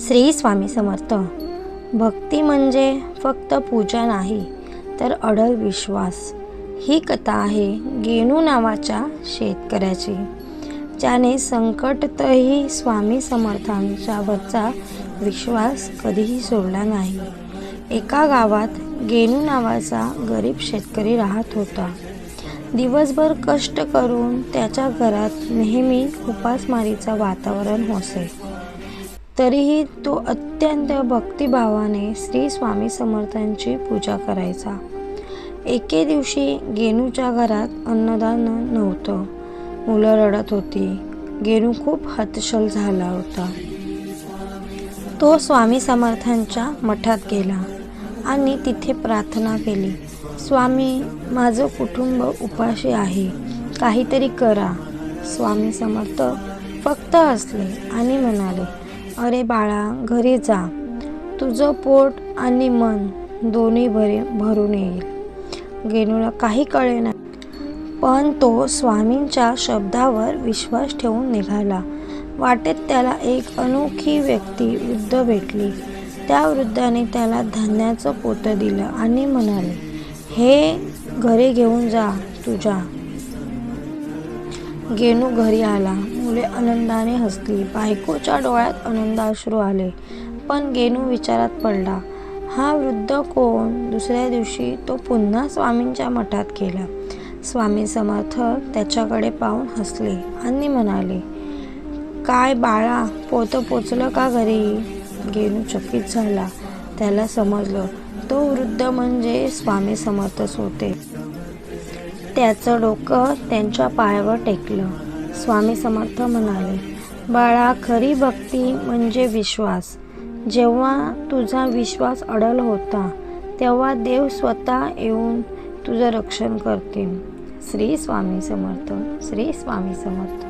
श्री स्वामी समर्थ. भक्ती म्हणजे फक्त पूजा नाही तर अडल विश्वास. ही कथा आहे गेनू नावाच्या शेतकऱ्याची. ज्याने संकटतही स्वामी समर्थांच्यावरचा विश्वास कधीही सोडला नाही. एका गावात गेनू नावाचा गरीब शेतकरी राहत होता. दिवसभर कष्ट करून त्याच्या घरात नेहमी उपासमारीचं वातावरण होसे. तरीही तो अत्यंत भक्तिभावाने श्री स्वामी समर्थांची पूजा करायचा. एके दिवशी गेनूच्या घरात अन्नदान नव्हतं. मुलं रडत होती. गेनू खूप हतशल झाला होता. तो स्वामी समर्थांच्या मठात गेला आणि तिथे प्रार्थना केली स्वामी माझं कुटुंब उपाशी आहे. काहीतरी करा. स्वामी समर्थ फक्त हसले आणि म्हणाले अरे बाळा घरी जा. तुझं पोट आणि मन दोन्ही भरे भरून येईल. गेनूला काही कळे नाही. पण तो स्वामींच्या शब्दावर विश्वास ठेवून निघाला. वाटेत त्याला एक अनोखी व्यक्ती वृद्ध भेटली. त्या वृद्धाने त्याला धान्याचं पोतं दिलं आणि म्हणाले हे घरी घेऊन जा तुझ्या. गेनू घरी आला. मुले आनंदाने हसली. बायकोच्या डोळ्यात आनंदाश्रू आले. पण गेनू विचारात पडला हा वृद्ध कोण? दुसऱ्या दिवशी तो पुन्हा स्वामींच्या मठात गेला. स्वामी समर्थ त्याच्याकडे पाहून हसले आणि म्हणाले काय बाळा पोतं पोचलं का घरी? गेनू चकित झाला. त्याला समजलं तो वृद्ध म्हणजे स्वामी समर्थच होते. त्याचं डोकं त्यांच्या पायावर टेकलं. स्वामी समर्थ म्हणाले बाळा खरी भक्ती म्हणजे विश्वास. जेव्हा तुझा विश्वास अडल होता तेव्हा देव स्वतः येऊन तुझं रक्षण करतील. श्री स्वामी समर्थ श्री स्वामी समर्थ.